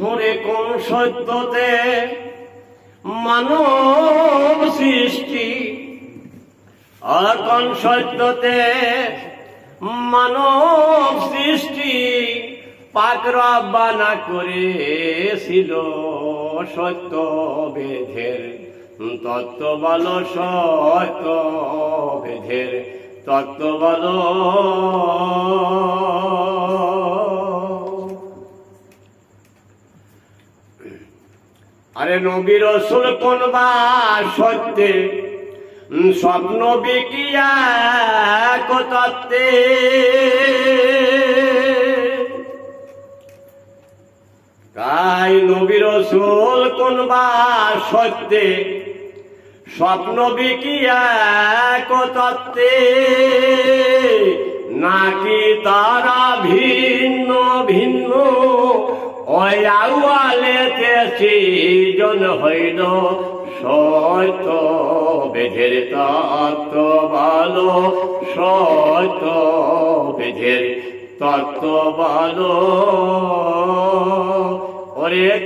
হরে কোন সত্যতে মানব সৃষ্টি। আর কোন সত্যতে মানব সৃষ্টি পাক রব্বানা করেছিল সত্য বেধের, তত্ত্ব বল সত্য বেধের, তত্ত্ব বল আরে নবীর রসুল কোন বা সত্যে? স্বপ্ন বিকিয়া কতত্তে তাই নবীর রসুল কোন বা সত্যে? স্বপ্ন বিকিয়া কতত্তে নাকি তারা ভিন্ন ভিন্ন? ওই আউয়ালেতে সৃজন হইল সয়ত বেধের তত্ত্ব ভালো সয়ত বেধের তত্ত্ব ভালো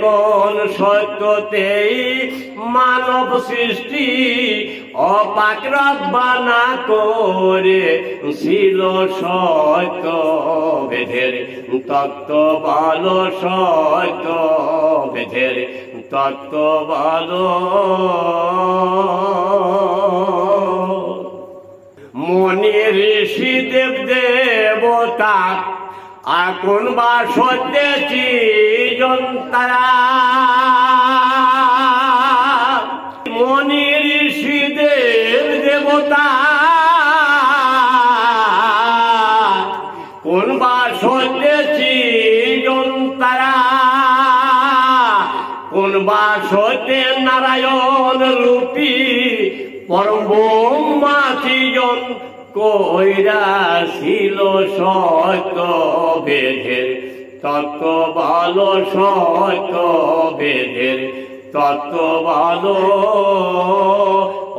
কোন সত্যতেই মানব সৃষ্টি অপাক্রব্বানা করে ছিল সত্য বেধের তত্ত্ব ভালো সত্য বেধের তত্ত্ব ভালো মনি ঋষি এখন বা সত্যি তারা। মনি ঋষি দেব দেবতা। কোন বা সত্যি তারা। কোন সত্যে নারায়ণ রূপী পরম ব্রহ্মাচিজন কইরা ছিল সত্য বেধের তত ভালো সত্য বেধের তত ভালো।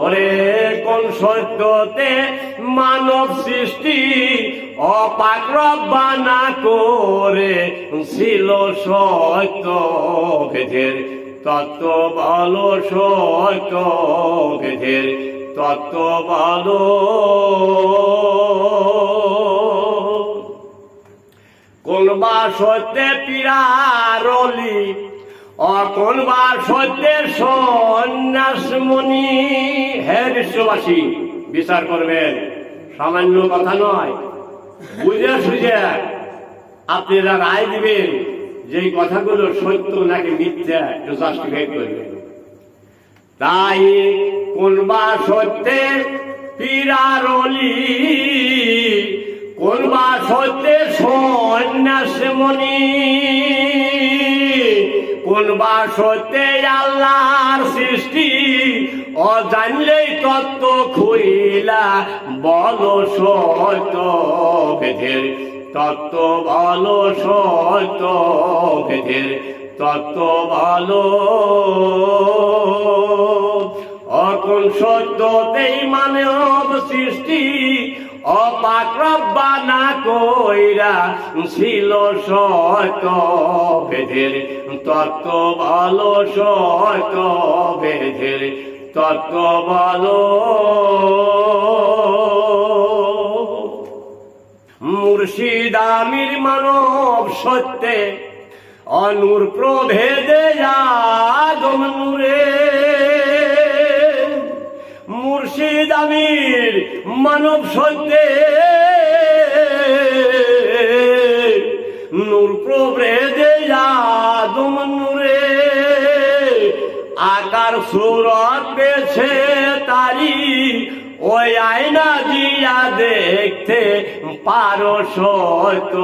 ওরে কোন সত্যতে মানব সৃষ্টি অপাক্রব্বানা করে ছিল সত্য বেধের তত ভালো সত্য বেধের তত ভালো। সত্যে পিরারলি অকোন বা সত্যের সন্ন্যাসমণি হে বিশ্ববাসী, বিচার করবেন। সামান্য কথা নয়। বুঝে সুঝে আপনারা রায় দিবেন যে কথাগুলো সত্য নাকি মিথ্যা, একটু জাস্টিফাই করবেন। তাই কোন বা সত্যের পিরারলি, কোন বা সত্যের সন্ন্যাসমণি কোন বা সত্যে আল্লাহর সৃষ্টি অজানলেই তত্ত্ব খুইলা বল সত্য বেধের তত্ত্ব ভালো সত্য বেধের তত্ত্ব ভালো অকল সত্যতেই মানব সৃষ্টি অপাক্রব্বানা কইরা ছিল সত্য বেধের তত্ত্ব ভালো সত্য বেধের তত্ত্ব ভালো। মুর্শিদ আমির মানব সত্যে, অনুর প্রভেদে আদম নূরে। মুর্শিদ মানব সত্যে নূর প্রভেদে আদম নূরে, আকার সুরত পেছে তারি, ওই আয়না দিয়া দেখতে পারো সত্য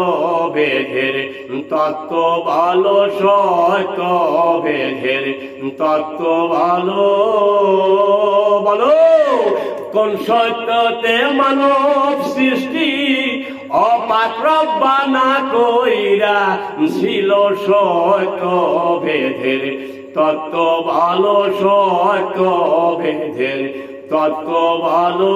বেধের, তত্ত্ব ভালো সত্য বেধের, তত্ত্ব ভালো বলো। কোন সত্যতে মানব সৃষ্টি অপাত্র বানা কইরা ছিল সত্য ভেদের তত্ত্ব ভালো সত্য ভেদের তত্ত্ব ভালো।